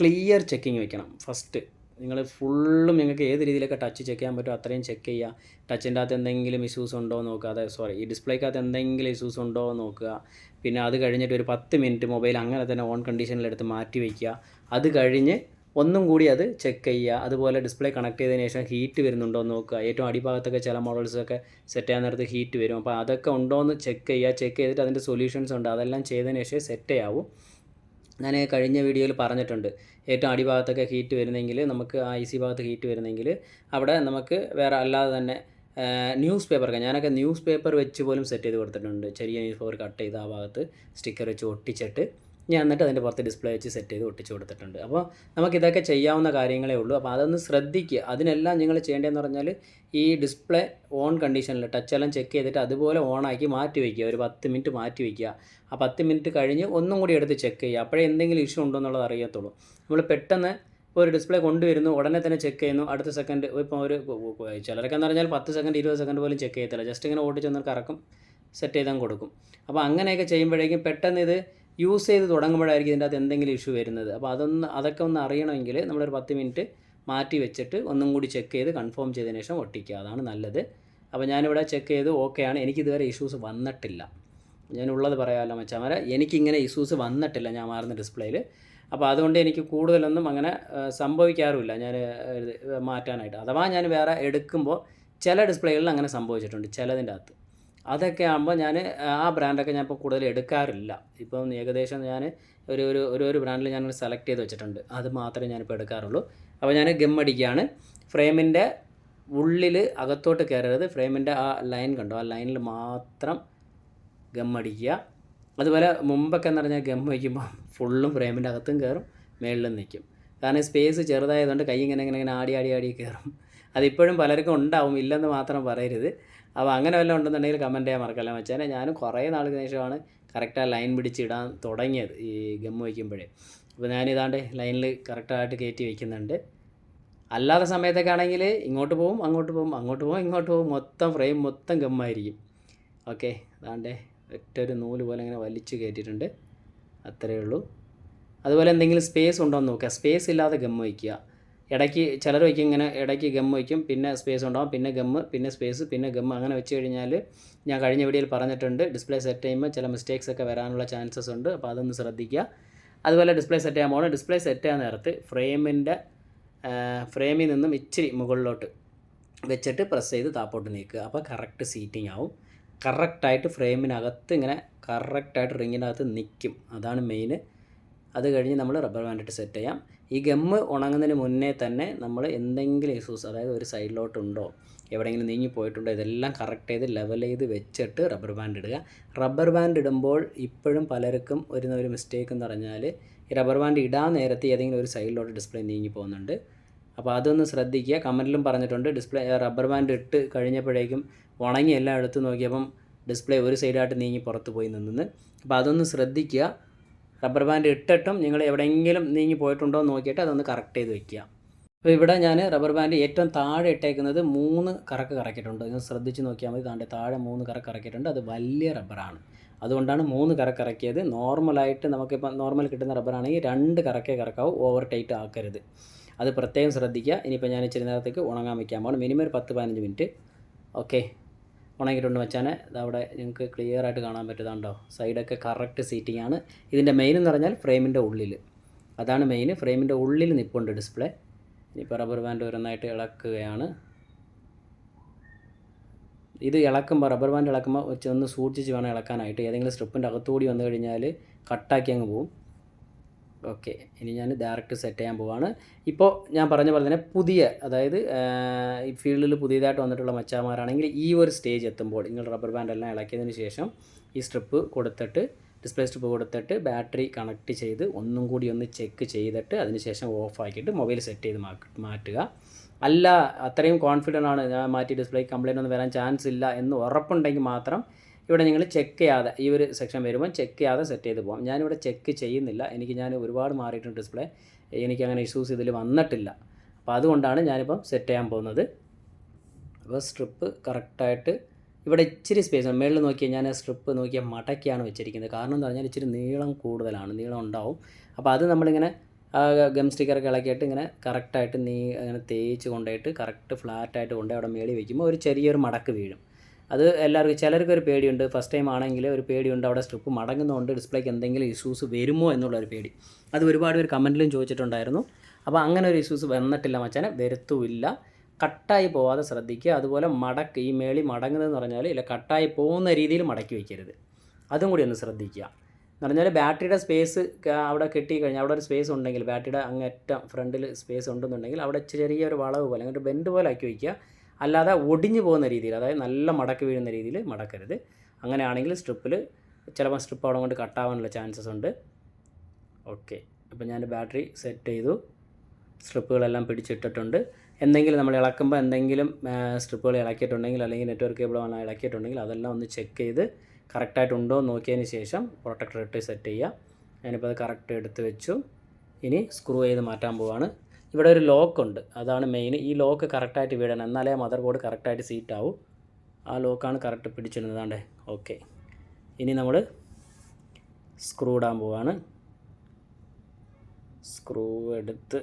A: ക്ലിയർ ചെക്കിങ് വെക്കണം. ഫസ്റ്റ് നിങ്ങൾ ഫുള്ളും നിങ്ങൾക്ക് ഏത് രീതിയിലൊക്കെ ടച്ച് ചെക്ക് ചെയ്യാൻ പറ്റുമോ അത്രയും ചെക്ക് ചെയ്യുക. ടച്ചിന്റെ അകത്ത് എന്തെങ്കിലും ഇഷ്യൂസ് ഉണ്ടോ നോക്കുക. അതായത് സോറി ഈ ഡിസ്പ്ലേക്കകത്ത് എന്തെങ്കിലും ഇഷ്യൂസ് ഉണ്ടോ നോക്കുക. പിന്നെ അത് കഴിഞ്ഞിട്ട് ഒരു പത്ത് മിനിറ്റ് മൊബൈൽ അങ്ങനെ തന്നെ ഓൺ കണ്ടീഷനിൽ എടുത്ത് മാറ്റി വയ്ക്കുക അത് കഴിഞ്ഞ് ഒന്നും കൂടി അത് ചെക്ക് ചെയ്യുക. അതുപോലെ ഡിസ്പ്ലേ കണക്ട് ചെയ്തതിന് ശേഷം ഹീറ്റ് വരുന്നുണ്ടോ എന്ന് നോക്കുക. ഏറ്റവും അടിഭാഗത്തൊക്കെ ചില മോഡൽസൊക്കെ സെറ്റ് ചെയ്യാൻ നേരത്ത് ഹീറ്റ് വരും. അപ്പോൾ അതൊക്കെ ഉണ്ടോ എന്ന് ചെക്ക് ചെയ്യുക. ചെക്ക് ചെയ്തിട്ട് അതിന്റെ സൊല്യൂഷൻസ് ഉണ്ട്. അതെല്ലാം ചെയ്തതിന് ശേഷം സെറ്റ് ചെയ്യാവൂ ഞാൻ കഴിഞ്ഞ വീഡിയോയിൽ പറഞ്ഞിട്ടുണ്ട്. ഏറ്റവും അടിഭാഗത്തൊക്കെ ഹീറ്റ് വരുന്നെങ്കിൽ നമുക്ക് ആ ഐ സി ഭാഗത്ത് ഹീറ്റ് വരുന്നെങ്കിൽ അവിടെ നമുക്ക് വേറെ അല്ലാതെ തന്നെ ന്യൂസ് പേപ്പറൊക്കെ ഞാനൊക്കെ ന്യൂസ് പേപ്പർ വെച്ച് പോലും സെറ്റ് ചെയ്ത് കൊടുത്തിട്ടുണ്ട്. ചെറിയ ന്യൂസ് പേപ്പർ കട്ട് ചെയ്ത് ആ ഭാഗത്ത് സ്റ്റിക്കർ വെച്ച് ഒട്ടിച്ചിട്ട്. ഞാൻ എന്നിട്ട് അതിന്റെ പുറത്ത് ഡിസ്പ്ലേ വെച്ച് സെറ്റ് ചെയ്ത് ഒട്ടിച്ച് കൊടുത്തിട്ടുണ്ട്. അപ്പോൾ നമുക്ക് ഇതൊക്കെ ചെയ്യാവുന്ന കാര്യങ്ങളേ ഉള്ളൂ. അപ്പോൾ അതൊന്ന് ശ്രദ്ധിക്കുക. അതിനെല്ലാം നിങ്ങൾ ചെയ്യേണ്ടതെന്ന് പറഞ്ഞാൽ ഈ ഡിസ്പ്ലേ ഓൺ കണ്ടീഷനിൽ ടച്ച് എല്ലാം ചെക്ക് ചെയ്തിട്ട് അതുപോലെ ഓണാക്കി മാറ്റി വയ്ക്കുക ഒരു പത്ത് മിനിറ്റ് മാറ്റി വയ്ക്കുക ആ പത്ത് മിനിറ്റ് കഴിഞ്ഞ് ഒന്നും കൂടി എടുത്ത് ചെക്ക് ചെയ്യുക. അപ്പോഴേ എന്തെങ്കിലും ഇഷ്യൂ ഉണ്ടോ എന്നുള്ളത് അറിയത്തുള്ളൂ. നമ്മൾ പെട്ടെന്ന് ഒരു ഡിസ്പ്ലേ കൊണ്ടുവരുന്നു ഉടനെ തന്നെ ചെക്ക് ചെയ്യുന്നു. അടുത്ത സെക്കൻഡ് ഇപ്പോൾ ഒരു ചിലരൊക്കെ എന്ന് പറഞ്ഞാൽ പത്ത് സെക്കൻഡ് ഇരുപത് സെക്കൻഡ് പോലും ചെക്ക് ചെയ്യത്തില്ല. ജസ്റ്റ് ഇങ്ങനെ ഓടിച്ച് ഓടിച്ചെന്ന് കറക്കും സെറ്റ് ചെയ്താൽ കൊടുക്കും. അപ്പോൾ അങ്ങനെയൊക്കെ ചെയ്യുമ്പോഴേക്കും പെട്ടെന്ന് ഇത് യൂസ് ചെയ്ത് തുടങ്ങുമ്പോഴായിരിക്കും ഇതിന്റെ അകത്ത് എന്തെങ്കിലും ഇഷ്യൂ വരുന്നത്. അപ്പോൾ അതൊന്ന് അതൊക്കെ ഒന്ന് അറിയണമെങ്കിൽ നമ്മളൊരു പത്ത് മിനിറ്റ് മാറ്റി വെച്ചിട്ട് ഒന്നും കൂടി ചെക്ക് ചെയ്ത് കൺഫേം ചെയ്തതിന് ശേഷം ഒട്ടിക്കുക. അതാണ് നല്ലത്. അപ്പോൾ ഞാനിവിടെ ചെക്ക് ചെയ്ത് ഓക്കെയാണ് എനിക്കിതുവരെ ഇഷ്യൂസ് വന്നിട്ടില്ല. ഞാൻ ഉള്ളത് പറയാമല്ലോ മച്ചാമാരെ എനിക്കിങ്ങനെ ഇഷ്യൂസ് വന്നിട്ടില്ല ഞാൻ മാറുന്ന ഡിസ്പ്ലേയിൽ അപ്പോൾ അതുകൊണ്ട് എനിക്ക് കൂടുതലൊന്നും അങ്ങനെ സംഭവിക്കാറുമില്ല. ഞാൻ മാറ്റാനായിട്ട്. അഥവാ ഞാൻ വേറെ എടുക്കുമ്പോൾ ചില ഡിസ്പ്ലേകളിൽ അങ്ങനെ സംഭവിച്ചിട്ടുണ്ട് ചിലതിന്റെ അകത്ത്. അതൊക്കെ ആകുമ്പോൾ ഞാൻ ആ ബ്രാൻഡൊക്കെ ഞാൻ ഇപ്പോൾ കൂടുതൽ എടുക്കാറില്ല. ഇപ്പം ഏകദേശം ഞാൻ ഒരു ഒരു ഒരു ഒരു ബ്രാൻഡിൽ ഞാൻ സെലക്ട് ചെയ്ത് വെച്ചിട്ടുണ്ട്. അത് മാത്രമേ ഞാനിപ്പോൾ എടുക്കാറുള്ളൂ. അപ്പോൾ ഞാൻ ഗം അടിക്കുകയാണ് ഫ്രെയിമിന്റെ ഉള്ളിൽ അകത്തോട്ട് കയറരുത് ഫ്രെയിമിന്റെ ആ ലൈൻ കണ്ടോ? ആ ലൈനിൽ മാത്രം ഗം അടിക്കുക. അതുപോലെ മുമ്പൊക്കെ എന്ന് പറഞ്ഞാൽ ഗം വയ്ക്കുമ്പോൾ ഫുള്ളും ഫ്രെയിമിന്റെ അകത്തും കയറും മേളിലും നിൽക്കും കാരണം സ്പേസ് ചെറുതായതുകൊണ്ട് കൈ ഇങ്ങനെ ഇങ്ങനെ ഇങ്ങനെ ആടി ആടി ആടി കയറും അതിപ്പോഴും പലർക്കും ഉണ്ടാവും ഇല്ലെന്ന് മാത്രം പറയരുത്. അപ്പോൾ അങ്ങനെ വല്ലതും ഉണ്ടെന്നുണ്ടെങ്കിൽ കമന്റ് ചെയ്യാൻ മറക്കല്ല മച്ചാനെ. ഞാനും കുറേ നാൾക്ക് ശേഷമാണ് കറക്റ്റ് ആ ലൈൻ പിടിച്ചിടാൻ തുടങ്ങിയത് ഈ ഗം വയ്ക്കുമ്പോഴേ. അപ്പോൾ ഞാനിതാണ്ട് ലൈനിൽ കറക്റ്റായിട്ട് കയറ്റി വയ്ക്കുന്നുണ്ട്. അല്ലാത്ത സമയത്തൊക്കെ ആണെങ്കിൽ ഇങ്ങോട്ട് പോകും അങ്ങോട്ട് പോകും അങ്ങോട്ട് പോകും ഇങ്ങോട്ട് പോകും മൊത്തം ഫ്രെയിം മൊത്തം ഗമ്മായിരിക്കും ഓക്കെ അതാണ്ട് ഒറ്റ ഒരു നൂൽ പോലെ ഇങ്ങനെ വലിച്ച് കയറ്റിയിട്ടുണ്ട് അത്രയേ ഉള്ളൂ. അതുപോലെ എന്തെങ്കിലും സ്പേസ് ഉണ്ടോ എന്ന് നോക്കുക. സ്പേസ് ഇല്ലാതെ ഗം വയ്ക്കുക. ഇടയ്ക്ക് ചിലർ വയ്ക്കും ഇങ്ങനെ ഇടയ്ക്ക് ഗം വയ്ക്കും പിന്നെ സ്പേസ് ഉണ്ടാവും പിന്നെ ഗമ്മ് പിന്നെ സ്പേസ് പിന്നെ ഗമ്മ് അങ്ങനെ വെച്ച് കഴിഞ്ഞാൽ ഞാൻ കഴിഞ്ഞ വീഡിയോയിൽ പറഞ്ഞിട്ടുണ്ട് ഡിസ്പ്ലേ സെറ്റ് ചെയ്യുമ്പോൾ ചില മിസ്റ്റേക്സ് ഒക്കെ വരാനുള്ള ചാൻസസ് ഉണ്ട് അപ്പോൾ അതൊന്ന് ശ്രദ്ധിക്കുക. അതുപോലെ ഡിസ്പ്ലേ സെറ്റ് ചെയ്യാൻ പോകണം. ഡിസ്പ്ലേ സെറ്റ് ചെയ്യാൻ നേരത്ത് ഫ്രെയിമിന്റെ ഫ്രെയിമിൽ നിന്നും ഇച്ചിരി മുകളിലോട്ട് വെച്ചിട്ട് പ്രസ് ചെയ്ത് താപ്പോട്ട് നീക്കുക. അപ്പോൾ കറക്റ്റ് സീറ്റിംഗ് ആവും. കറക്റ്റായിട്ട് ഫ്രെയിമിനകത്ത് ഇങ്ങനെ കറക്റ്റായിട്ട് റിങ്ങിനകത്ത് നിൽക്കും അതാണ് മെയിൻ അത് കഴിഞ്ഞ് നമ്മൾ റബ്ബർ ബാൻഡിട്ട് സെറ്റ് ചെയ്യാം. ഈ ഗമ്മ് ഉണങ്ങുന്നതിന് മുന്നേ തന്നെ നമ്മൾ എന്തെങ്കിലും ഇഷ്യൂസ് അതായത് ഒരു സൈഡിലോട്ടുണ്ടോ എവിടെയെങ്കിലും നീങ്ങി പോയിട്ടുണ്ടോ ഇതെല്ലാം കറക്റ്റ് ചെയ്ത് ലെവൽ ചെയ്ത് വെച്ചിട്ട് റബ്ബർ ബാൻഡ് ഇടുക. റബ്ബർ ബാൻഡ് ഇടുമ്പോൾ ഇപ്പോഴും പലർക്കും വരുന്ന ഒരു മിസ്റ്റേക്ക് എന്ന് പറഞ്ഞാൽ ഈ റബ്ബർ ബാൻഡ് ഇടാൻ നേരത്തെ ഏതെങ്കിലും ഒരു സൈഡിലോട്ട് ഡിസ്പ്ലേ നീങ്ങി പോകുന്നുണ്ട്. അപ്പോൾ അതൊന്ന് ശ്രദ്ധിക്കുക. കമന്റിലും പറഞ്ഞിട്ടുണ്ട് ഡിസ്പ്ലേ റബ്ബർ ബാൻഡ് ഇട്ട് കഴിഞ്ഞപ്പോഴേക്കും ഉണങ്ങി എല്ലാം എടുത്ത് നോക്കിയപ്പം ഡിസ്പ്ലേ ഒരു സൈഡായിട്ട് നീങ്ങി പുറത്ത് പോയി നിന്ന് അപ്പോൾ അതൊന്ന് ശ്രദ്ധിക്കുക. റബ്ബർ ബാൻഡ് ഇട്ടിട്ടും നിങ്ങൾ എവിടെയെങ്കിലും നീങ്ങി പോയിട്ടുണ്ടോ എന്ന് നോക്കിയിട്ട് അതൊന്ന് കറക്റ്റ് ചെയ്ത് വെക്കുക. അപ്പോൾ ഇവിടെ ഞാൻ റബ്ബർ ബാൻഡ് ഏറ്റവും താഴെ ഇട്ടേക്കുന്നത് മൂന്ന് കറക്ക് കറക്കിയിട്ടുണ്ട്. നിങ്ങൾ ശ്രദ്ധിച്ച് നോക്കിയാൽ മതി. താണ്ടെ താഴെ മൂന്ന് കറക്ക് കറക്കിയിട്ടുണ്ട്. അത് വലിയ റബ്ബറാണ് അതുകൊണ്ടാണ് മൂന്ന് കറക്ക് ഇറക്കിയത് നോർമലായിട്ട് നമുക്കിപ്പോൾ നോർമൽ കിട്ടുന്ന റബ്ബറാണെങ്കിൽ രണ്ട് കറക്കേ കറക്കാവും. ഓവർ ടൈറ്റ് ആക്കരുത്. അത് പ്രത്യേകം ശ്രദ്ധിക്കുക. ഇനിയിപ്പോൾ ഞാൻ ഇച്ചിരി നേരത്തേക്ക് ഉണങ്ങാൻ വയ്ക്കാൻ പോകണം മിനിമം ഒരു പത്ത് പതിനഞ്ച് മിനിറ്റ്. ഓക്കെ ഉണങ്ങിയിട്ടുണ്ട് മച്ചാനെ. അവിടെ നിങ്ങൾക്ക് ക്ലിയർ ആയിട്ട് കാണാൻ പറ്റുന്നുണ്ടോ സൈഡൊക്കെ കറക്റ്റ് സീറ്റിംഗ് ആണ്. ഇതിന്റെ മെയിൻ എന്ന് പറഞ്ഞാൽ ഫ്രെയിമിന്റെ ഉള്ളിൽ അതാണ് മെയിൻ ഫ്രെയിമിന്റെ ഉള്ളിൽ നിൽപ്പുണ്ട് ഡിസ്പ്ലേ ഇനിയിപ്പോൾ റബ്ബർ ബാൻഡ് ഓരോന്നായിട്ട് ഇളക്കുകയാണ്. ഇത് ഇളക്കുമ്പോൾ റബ്ബർ ബാൻഡ് ഇളക്കുമ്പോൾ ഒന്ന് സൂക്ഷിച്ച് വേണം ഇളക്കാനായിട്ട്. ഏതെങ്കിലും സ്ട്രിപ്പിന്റെ അകത്തുകൂടി വന്നു കഴിഞ്ഞാൽ കട്ടാക്കി അങ്ങ് പോവും. ഓക്കെ ഇനി ഞാൻ ഡയറക്റ്റ് സെറ്റ് ചെയ്യാൻ പോവാണ്. ഇപ്പോൾ ഞാൻ പറഞ്ഞ പോലെ തന്നെ പുതിയ അതായത് ഈ ഫീൽഡിൽ പുതിയതായിട്ട് വന്നിട്ടുള്ള മച്ചാമാരാണെങ്കിൽ ഈ ഒരു സ്റ്റേജ് എത്തുമ്പോൾ നിങ്ങൾ റബ്ബർ ബാൻഡ് എല്ലാം ഇളക്കിയതിന് ശേഷം ഈ സ്ട്രിപ്പ് കൊടുത്തിട്ട് ഡിസ്പ്ലേ സ്ട്രിപ്പ് കൊടുത്തിട്ട് ബാറ്ററി കണക്ട് ചെയ്ത് ഒന്നും കൂടി ഒന്ന് ചെക്ക് ചെയ്തിട്ട് അതിനുശേഷം ഓഫ് ആക്കിയിട്ട് മൊബൈൽ സെറ്റ് ചെയ്ത് മാറ്റുക. അല്ല അത്രയും കോൺഫിഡന്റ് ആണ് ഞാൻ മാറ്റി ഡിസ്പ്ലേ കംപ്ലയിന്റ് ഒന്നും വരാൻ ചാൻസ് ഇല്ല എന്ന് ഉറപ്പുണ്ടെങ്കിൽ മാത്രം ഇവിടെ നിങ്ങൾ ചെക്ക് ചെയ്യാതെ ഈ ഒരു സെക്ഷൻ വരുമ്പോൾ ചെക്ക് ചെയ്യാതെ സെറ്റ് ചെയ്ത് പോകാം ഞാനിവിടെ ചെക്ക് ചെയ്യുന്നില്ല. എനിക്ക് ഞാൻ ഒരുപാട് മാറിയിട്ടുണ്ട് ഡിസ്പ്ലേ എനിക്ക് അങ്ങനെ ഇഷ്യൂസ് ഇതിൽ വന്നിട്ടില്ല. അപ്പോൾ അതുകൊണ്ടാണ് ഞാനിപ്പം സെറ്റ് ചെയ്യാൻ പോകുന്നത്. അപ്പോൾ സ്ട്രിപ്പ് കറക്റ്റായിട്ട് ഇവിടെ ഇച്ചിരി സ്പേസ് മേളിൽ നോക്കിയാൽ ഞാൻ സ്ട്രിപ്പ് നോക്കിയാൽ മടക്കിയാണ് വെച്ചിരിക്കുന്നത്. കാരണം എന്ന് പറഞ്ഞാൽ ഇച്ചിരി നീളം കൂടുതലാണ്. നീളം ഉണ്ടാവും. അപ്പോൾ അത് നമ്മളിങ്ങനെ ഗം സ്റ്റിക്കറൊക്കെ ഇളക്കിയിട്ട് ഇങ്ങനെ കറക്റ്റായിട്ട് നീ അങ്ങനെ തേച്ച് കൊണ്ടുപോയിട്ട് കറക്റ്റ് ഫ്ലാറ്റായിട്ട് കൊണ്ടുപോയി അവിടെ മേളിൽ വയ്ക്കുമ്പോൾ ഒരു ചെറിയൊരു മടക്ക് വീഴും. അത് എല്ലാവർക്കും ചിലർക്ക് ഒരു പേടിയുണ്ട്. ഫസ്റ്റ് ടൈം ആണെങ്കിൽ ഒരു പേടിയുണ്ട്. അവിടെ സ്ട്രിപ്പ് മടങ്ങുന്നതുകൊണ്ട് ഡിസ്പ്ലേക്ക് എന്തെങ്കിലും ഇഷ്യൂസ് വരുമോ എന്നുള്ള ഒരു പേടി. അത് ഒരുപാട് പേര് കമന്റിലും ചോദിച്ചിട്ടുണ്ടായിരുന്നു. അപ്പോൾ അങ്ങനെ ഒരു ഇഷ്യൂസ് വന്നിട്ടില്ല മച്ചാനെ. വരുത്തുമില്ല. കട്ടായി പോവാതെ ശ്രദ്ധിക്കുക. അതുപോലെ മടക്ക് ഈ മേളി മടങ്ങുന്നതെന്ന് പറഞ്ഞാൽ ഇല്ല കട്ടായി പോകുന്ന രീതിയിൽ മടക്കി വയ്ക്കരുത് അതും കൂടി ഒന്ന് ശ്രദ്ധിക്കുക. എന്ന് പറഞ്ഞാൽ ബാറ്ററിയുടെ സ്പേസ് അവിടെ കെട്ടി കഴിഞ്ഞാൽ അവിടെ ഒരു സ്പേസ് ഉണ്ടെങ്കിൽ ബാറ്ററിയുടെ അങ്ങേറ്റം ഫ്രണ്ടിൽ സ്പേസ് ഉണ്ടെന്നുണ്ടെങ്കിൽ അവിടെ ചെറിയൊരു വളവ് പോലെ അങ്ങനെ ഒരു ബെൻഡ് പോലെ ആക്കി വയ്ക്കുക അല്ലാതെ ഒടിഞ്ഞു പോകുന്ന രീതിയിൽ അതായത് നല്ല മടക്ക് വീഴുന്ന രീതിയിൽ മടക്കരുത്. അങ്ങനെയാണെങ്കിൽ സ്ട്രിപ്പിൽ ചിലപ്പോൾ സ്ട്രിപ്പ് അവിടെ കൊണ്ട് കട്ടാവാനുള്ള ചാൻസസ് ഉണ്ട്. ഓക്കെ അപ്പോൾ ഞാൻ ബാറ്ററി സെറ്റ് ചെയ്തു. സ്ട്രിപ്പുകളെല്ലാം പിടിച്ചിട്ടിട്ടുണ്ട്. എന്തെങ്കിലും നമ്മൾ ഇളക്കുമ്പോൾ എന്തെങ്കിലും സ്ട്രിപ്പുകൾ ഇളക്കിയിട്ടുണ്ടെങ്കിൽ അല്ലെങ്കിൽ നെറ്റ്വർക്ക് കേബിൾ ഇളക്കിയിട്ടുണ്ടെങ്കിൽ അതെല്ലാം ഒന്ന് ചെക്ക് ചെയ്ത് കറക്റ്റായിട്ടുണ്ടോ നോക്കിയതിന് ശേഷം പ്രൊട്ടക്ടർ ഇട്ട് സെറ്റ് ചെയ്യുക. ഞാനിപ്പോൾ അത് കറക്റ്റ് എടുത്ത് വെച്ചു. ഇനി സ്ക്രൂ ചെയ്ത് മാറ്റാൻ പോവാണ്. ഇവിടെ ഒരു ലോക്ക് ഉണ്ട്. അതാണ് മെയിൻ ഈ ലോക്ക് കറക്റ്റായിട്ട് വീടണം എന്നാലേ മദർ ബോർഡ് കറക്റ്റായിട്ട് സീറ്റ് ആവും. ആ ലോക്കാണ് കറക്റ്റ് പിടിച്ചിരുന്നതാണ്ട് ഓക്കെ ഇനി നമ്മൾ സ്ക്രൂ ഇടാൻ പോവാണ്. സ്ക്രൂ എടുത്ത്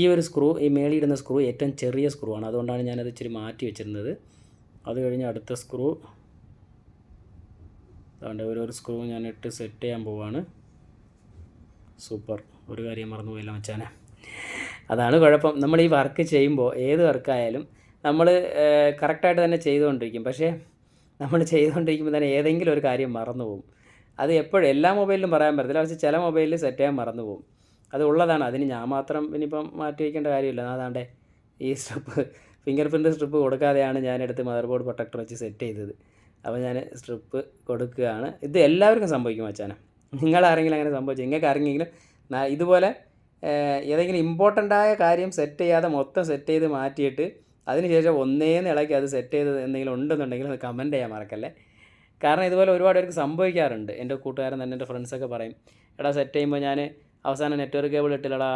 A: ഈ ഒരു സ്ക്രൂ ഈ മേളിയിടുന്ന സ്ക്രൂ ഏറ്റവും ചെറിയ സ്ക്രൂ ആണ്. അതുകൊണ്ടാണ് ഞാനത് ഇച്ചിരി മാറ്റി വെച്ചിരുന്നത്. അത് കഴിഞ്ഞ് അടുത്ത സ്ക്രൂ അതുകൊണ്ട് ഒരു സ്ക്രൂ ഞാൻ സെറ്റ് ചെയ്യാൻ പോവാണ്. സൂപ്പർ ഒരു കാര്യം മറന്നുപോയില്ല മച്ചാനെ. അതാണ് കുഴപ്പം. നമ്മൾ ഈ വർക്ക് ചെയ്യുമ്പോൾ ഏത് വർക്കായാലും നമ്മൾ കറക്റ്റായിട്ട് തന്നെ ചെയ്തുകൊണ്ടിരിക്കും. പക്ഷേ നമ്മൾ ചെയ്തുകൊണ്ടിരിക്കുമ്പോൾ തന്നെ ഏതെങ്കിലും ഒരു കാര്യം മറന്നു പോകും. അത് എപ്പോഴും എല്ലാ മൊബൈലിലും പറയാൻ പറ്റത്തില്ല. പക്ഷേ ചില മൊബൈലിൽ സെറ്റ് ചെയ്യാൻ മറന്നു പോകും. അത് ഉള്ളതാണ്. അതിന് ഞാൻ മാത്രം ഇനിയിപ്പം മാറ്റി വയ്ക്കേണ്ട കാര്യമില്ല. അതാണ്ടേ ഈ സ്ട്രിപ്പ് ഫിംഗർ പ്രിന്റ് സ്ട്രിപ്പ് കൊടുക്കാതെയാണ് ഞാനെടുത്ത് മദർ ബോർഡ് പ്രൊട്ടക്ടർ വെച്ച് സെറ്റ് ചെയ്തത്. അപ്പോൾ ഞാൻ സ്ട്രിപ്പ് കൊടുക്കുകയാണ്. ഇത് എല്ലാവർക്കും സംഭവിക്കും മച്ചാനെ നിങ്ങളാരെങ്കിലും അങ്ങനെ സംഭവിച്ചു? നിങ്ങൾക്ക് ആരെങ്കിലും ഇതുപോലെ ഏതെങ്കിലും ഇമ്പോർട്ടന്റ് ആയ കാര്യം സെറ്റ് ചെയ്യാതെ മൊത്തം സെറ്റ് ചെയ്ത് മാറ്റിയിട്ട് അതിനുശേഷം ഒന്നേന്ന് ഇളക്കി അത് സെറ്റ് ചെയ്ത് എന്തെങ്കിലും ഉണ്ടെന്നുണ്ടെങ്കിൽ അത് കമന്റ് ചെയ്യാൻ മറക്കല്ലേ? കാരണം ഇതുപോലെ ഒരുപാട് പേർക്ക് സംഭവിക്കാറുണ്ട്. എന്റെ കൂട്ടുകാരൻ തന്നെ എന്റെ ഫ്രണ്ട്സൊക്കെ പറയും എടാ സെറ്റ് ചെയ്യുമ്പോൾ ഞാൻ അവസാനം നെറ്റ്വർക്ക് കേബിൾ ഇട്ടില്ലടാ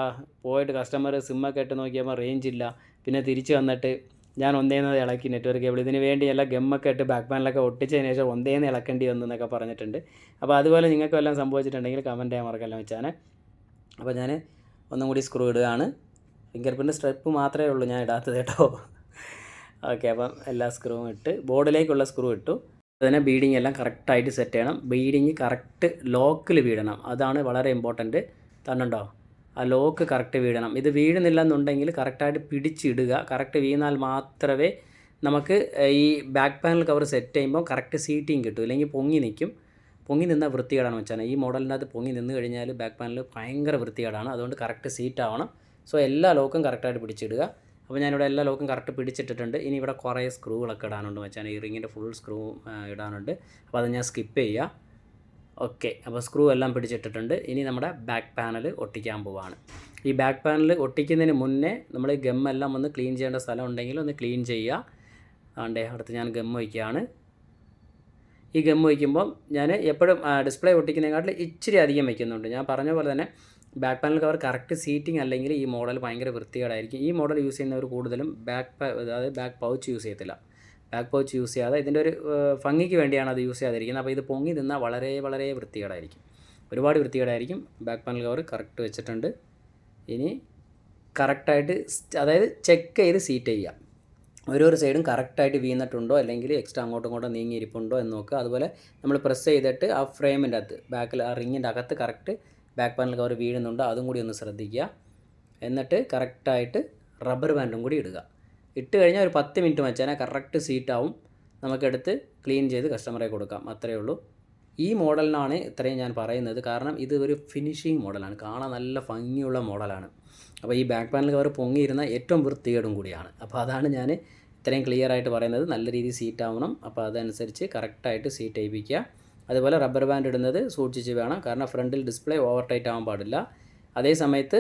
A: പോയിട്ട് കസ്റ്റമർ സിമ്മൊക്കെ ഇട്ട് നോക്കിയപ്പോൾ റേഞ്ച് ഇല്ല. പിന്നെ തിരിച്ച് വന്നിട്ട് ഞാൻ ഒന്നേന്ന് ഇളക്കി നെറ്റ്വർക്ക് കേബിൾ ഇതിന് വേണ്ടി എല്ലാം ഗമ്മൊക്കെ ഇട്ട് ബാക്ക് പാനലൊക്കെ ഒട്ടിച്ചതിന് ശേഷം ഒന്നേന്ന് ഇളക്കേണ്ടി വന്നു എന്നൊക്കെ പറഞ്ഞിട്ടുണ്ട്. അപ്പോൾ അതുപോലെ നിങ്ങൾക്ക് വല്ലതും സംഭവിച്ചിട്ടുണ്ടെങ്കിൽ കമന്റ് ചെയ്യാൻ മറക്കല്ല വെച്ചാൽ അപ്പോൾ ഞാൻ ഒന്നും കൂടി സ്ക്രൂ ഇടുകയാണ്. ഫിംഗർ പ്രിന്റ് സ്ട്രിപ്പ് മാത്രമേ ഉള്ളൂ ഞാൻ ഇടാത്തത് കേട്ടോ. ഓക്കെ അപ്പം എല്ലാ സ്ക്രൂവും ഇട്ട് ബോർഡിലേക്കുള്ള സ്ക്രൂ ഇട്ടു. അതിനെ ബീഡിങ് എല്ലാം കറക്റ്റായിട്ട് സെറ്റ് ചെയ്യണം. ബീഡിങ് കറക്റ്റ് ലോക്കിൽ വീഴണം. അതാണ് വളരെ ഇമ്പോർട്ടന്റ് തന്നുണ്ടോ? ആ ലോക്ക് കറക്റ്റ് വീഴണം. ഇത് വീഴുന്നില്ല എന്നുണ്ടെങ്കിൽ കറക്റ്റായിട്ട് പിടിച്ചിടുക. കറക്റ്റ് വീണാൽ മാത്രമേ നമുക്ക് ഈ ബാക്ക് പാനൽ കവർ സെറ്റ് ചെയ്യുമ്പോൾ കറക്റ്റ് സീറ്റിങ് കിട്ടും. ഇല്ലെങ്കിൽ പൊങ്ങി നിൽക്കും. പൊങ്ങി നിന്ന വൃത്തികേടാണ് വെച്ചാൽ ഈ മോഡലിനകത്ത് പൊങ്ങി നിന്ന് കഴിഞ്ഞാൽ ബാക്ക് പാനൽ ഭയങ്കര വൃത്തികേടാണ്. അതുകൊണ്ട് കറക്റ്റ് സീറ്റ് ആവണം. സോ എല്ലാ ലോക്കും കറക്റ്റായിട്ട് പിടിച്ചിടുക. അപ്പോൾ ഞാനിവിടെ എല്ലാ ലോക്കും കറക്റ്റ് പിടിച്ചിട്ടിട്ടുണ്ട്. ഇനി ഇവിടെ കുറേ സ്ക്രൂകളൊക്കെ ഇടാനുണ്ട് വെച്ചാൽ ഈ റിങ്ങിന്റെ ഫുൾ സ്ക്രൂ ഇടാനുണ്ട്. അപ്പോൾ അത് ഞാൻ സ്കിപ്പ് ചെയ്യുക. ഓക്കെ അപ്പോൾ സ്ക്രൂ എല്ലാം പിടിച്ചിട്ടിട്ടുണ്ട്. ഇനി നമ്മുടെ ബാക്ക് പാനൽ ഒട്ടിക്കാൻ പോവാണ്. ഈ ബാക്ക് പാനൽ ഒട്ടിക്കുന്നതിന് മുന്നേ നമ്മൾ ഗമ്മെല്ലാം ഒന്ന് ക്ലീൻ ചെയ്യേണ്ട സ്ഥലം ഉണ്ടെങ്കിൽ ഒന്ന് ക്ലീൻ ചെയ്യുക. അതുകൊണ്ട് അടുത്ത് ഞാൻ ഗം വയ്ക്കുകയാണ് ഈ ഗം വയ്ക്കുമ്പോൾ ഞാൻ എപ്പോഴും ഡിസ്പ്ലേ ഒട്ടിക്കുന്നതിനെക്കാട്ടിൽ ഇച്ചിരി അധികം വയ്ക്കുന്നുണ്ട്. ഞാൻ പറഞ്ഞ പോലെ തന്നെ back panel cover correct seating അല്ലെങ്കിൽ ഈ മോഡൽ ഭയങ്കര വൃത്തികേടായിരിക്കും. ഈ മോഡൽ യൂസ് ചെയ്യുന്നവർ കൂടുതലും ബാക്ക് അതായത് ബാക്ക് പൗച്ച് യൂസ് ചെയ്യത്തില്ല. ബാക്ക് പൗച്ച് യൂസ് ചെയ്യാതെ ഇതിന്റെ ഒരു ഭംഗിക്ക് വേണ്ടിയാണ് അത് യൂസ് ചെയ്യാതിരിക്കുന്നത്. അപ്പോൾ ഇത് പൊങ്ങി നിന്നാൽ വളരെ വളരെ വൃത്തികേടായിരിക്കും. ഒരുപാട് വൃത്തികേടായിരിക്കും. ബാക്ക് പാനൽ കവർ കറക്റ്റ് വെച്ചിട്ടുണ്ട്. ഇനി കറക്റ്റായിട്ട് അതായത് ചെക്ക് ചെയ്ത് സീറ്റ് ചെയ്യുക. ഓരോരോ സൈഡും കറക്റ്റായിട്ട് വീണിട്ടുണ്ടോ അല്ലെങ്കിൽ എക്സ്ട്രാ അങ്ങോട്ടും ഇങ്ങോട്ടും നീങ്ങിയിരിപ്പുണ്ടോ എന്ന് നോക്കുക അതുപോലെ നമ്മൾ പ്രസ് ചെയ്തിട്ട് ആ ഫ്രെയിമിന്റെ അകത്ത് ബാക്കിൽ ആ റിങ്ങിന്റെ അകത്ത് കറക്റ്റ് ബാക്ക് പാനൽ കവർ വീഴുന്നുണ്ടോ അതും കൂടി ഒന്ന് ശ്രദ്ധിക്കുക. എന്നിട്ട് കറക്റ്റായിട്ട് റബ്ബർ ബാൻഡും കൂടി ഇടുക. ഇട്ട് കഴിഞ്ഞാൽ ഒരു പത്ത് മിനിറ്റ് വെച്ചാൽ കറക്റ്റ് സീറ്റാവും നമുക്കെടുത്ത് ക്ലീൻ ചെയ്ത് കസ്റ്റമറെ കൊടുക്കാം. അത്രയേ ഉള്ളൂ. ഈ മോഡലിനാണ് ഇത്രയും ഞാൻ പറയുന്നത്. കാരണം ഇത് ഒരു ഫിനിഷിങ് മോഡലാണ് കാണാൻ നല്ല ഭംഗിയുള്ള മോഡലാണ്. അപ്പോൾ ഈ ബാക്ക് പാനൽ കവർ പൊങ്ങിയിരുന്ന ഏറ്റവും വൃത്തികേടും കൂടിയാണ്. അപ്പോൾ അതാണ് ഞാൻ ഇത്രയും ക്ലിയർ ആയിട്ട് പറയുന്നത്. നല്ല രീതിയിൽ സീറ്റ് ആവണം. അപ്പോൾ അതനുസരിച്ച് കറക്റ്റായിട്ട് സീറ്റ് ചെയ്യിപ്പിക്കുക അതുപോലെ റബ്ബർ ബാൻഡ് ഇടുന്നത് സൂക്ഷിച്ച് വേണം. കാരണം ഫ്രണ്ടിൽ ഡിസ്പ്ലേ ഓവർ ടൈറ്റ് ആവാൻ പാടില്ല. അതേ സമയത്ത്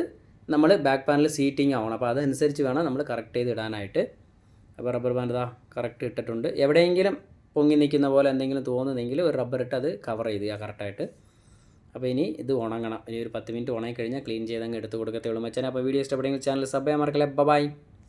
A: നമ്മൾ ബാക്ക് പാനൽ സീറ്റിംഗ് ആവണം. അപ്പോൾ അതനുസരിച്ച് വേണം നമ്മൾ കറക്റ്റ് ചെയ്ത് ഇടാനായിട്ട്. അപ്പോൾ റബ്ബർ ബാൻഡ് ഇതാ കറക്റ്റ് ഇട്ടിട്ടുണ്ട്. എവിടെയെങ്കിലും പൊങ്ങി നിൽക്കുന്ന പോലെ എന്തെങ്കിലും തോന്നുന്നെങ്കിൽ ഒരു റബ്ബർ ഇട്ട് അത് കവർ ചെയ്ത് കറക്റ്റായിട്ട് അപ്പോൾ ഇനി ഇത് ഉണങ്ങണം. ഇനി ഒരു പത്ത് മിനിറ്റ് ഉണങ്ങി കഴിഞ്ഞാൽ ക്ലീൻ ചെയ്ത് അങ്ങ് എടുത്ത് കൊടുക്കത്തേ ഉള്ളൂ. മച്ചാൻ അപ്പോൾ വീഡിയോ ഇഷ്ടപ്പെടുമെങ്കിൽ ചാനൽ സബ് ചെയ്യാൻ മറക്കല്ലേ. ബൈ